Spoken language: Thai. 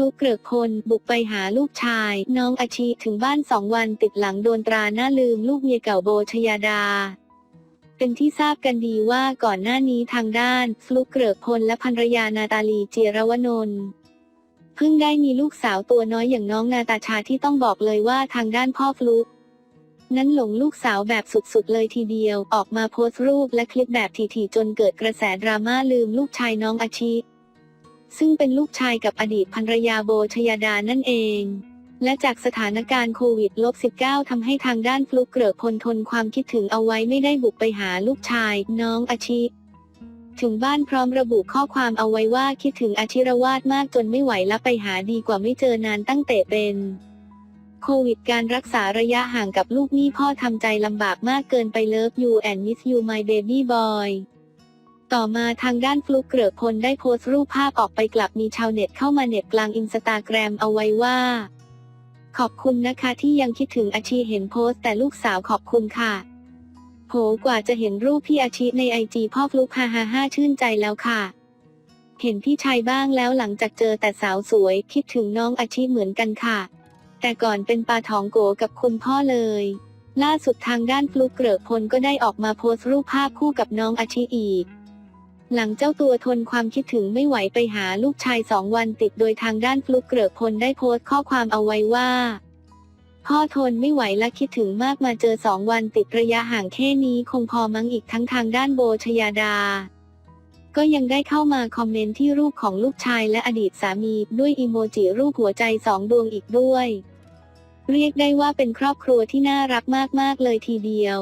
ลุกเกริกพล บุกไปหาลูกชาย น้องอาชิถึงบ้านสองวันติดหลังโดนตราหน้าลืมลูกเมียเก่าโบชยาดา เป็นที่ทราบกันดีว่าก่อนหน้านี้ทางด้านฟลุกเกริกพลและภรรยานาตาลีเจรวนนท์เพิ่งได้มีลูกสาวตัวน้อยอย่างน้องนาตาชาที่ต้องบอกเลยว่าทางด้านพ่อฟลุกนั้นหลงลูกสาวแบบสุดๆ เลยทีเดียว ออกมาโพสต์รูปและคลิปแบบถี่ๆจนเกิดกระแสดราม่าลืมลูกชายน้องอาชิ ซึ่งเป็นลูกชายกับอดีตภรรยาโบชยาดานั่นเอง และจากสถานการณ์โควิด -19 ทำให้ทางด้านฟลุกเกริกพลทนความคิดถึงเอาไว้ไม่ได้บุกไปหาลูกชาย น้องอาชิถึงบ้านพร้อมระบุข้อความเอาไว้ว่าคิดถึงอาชิรวาดมากจนไม่ไหวและไปหาดีกว่าไม่เจอนานตั้งแต่เป็นโควิดการรักษาระยะห่างกับลูกหนี้พ่อทำใจลำบากมากเกินไปเลิฟ you and miss you my baby boy ต่อมาทางด้านฟลุกเกริกพลได้โพสต์รูปภาพออกไปกลับมีชาวเน็ตเข้ามาเน็ตกลางอินสตาแกรมเอาไว้ว่า ขอบคุณนะคะที่ยังคิดถึงอาชีเห็นโพสต์แต่ลูกสาวขอบคุณค่ะ โหกว่าจะเห็นรูปพี่อาชิในไอจีพ่อฟลุกฮ่าฮ่าฮ่าชื่นใจแล้วค่ะ เห็นพี่ชายบ้างแล้วหลังจากเจอแต่สาวสวย คิดถึงน้องอาชิเหมือนกันค่ะ แต่ก่อนเป็นปลาทองโกกับคุณพ่อเลยล่าสุดทางด้านฟลุกเกริกพลก็ได้ออกมาโพสต์รูปภาพคู่กับน้องอาชิอีก หลังเจ้าตัวทนความคิดถึงไม่ไหวไปหาลูกชายสองวันติดโดยทางด้านฟลุกเกริกพลได้โพสต์ข้อความเอาไว้ว่า พ่อทนไม่ไหวและคิดถึงมากมาเจอสองวันติดระยะห่างแค่นี้คงพอมั้งอีกทั้งทางด้านโบชยาดา ก็ยังได้เข้ามาคอมเมนต์ที่รูปของลูกชายและอดีตสามีด้วยอีโมจิรูปหัวใจสองดวงอีกด้วย เรียกได้ว่าเป็นครอบครัวที่น่ารักมากๆเลยทีเดียว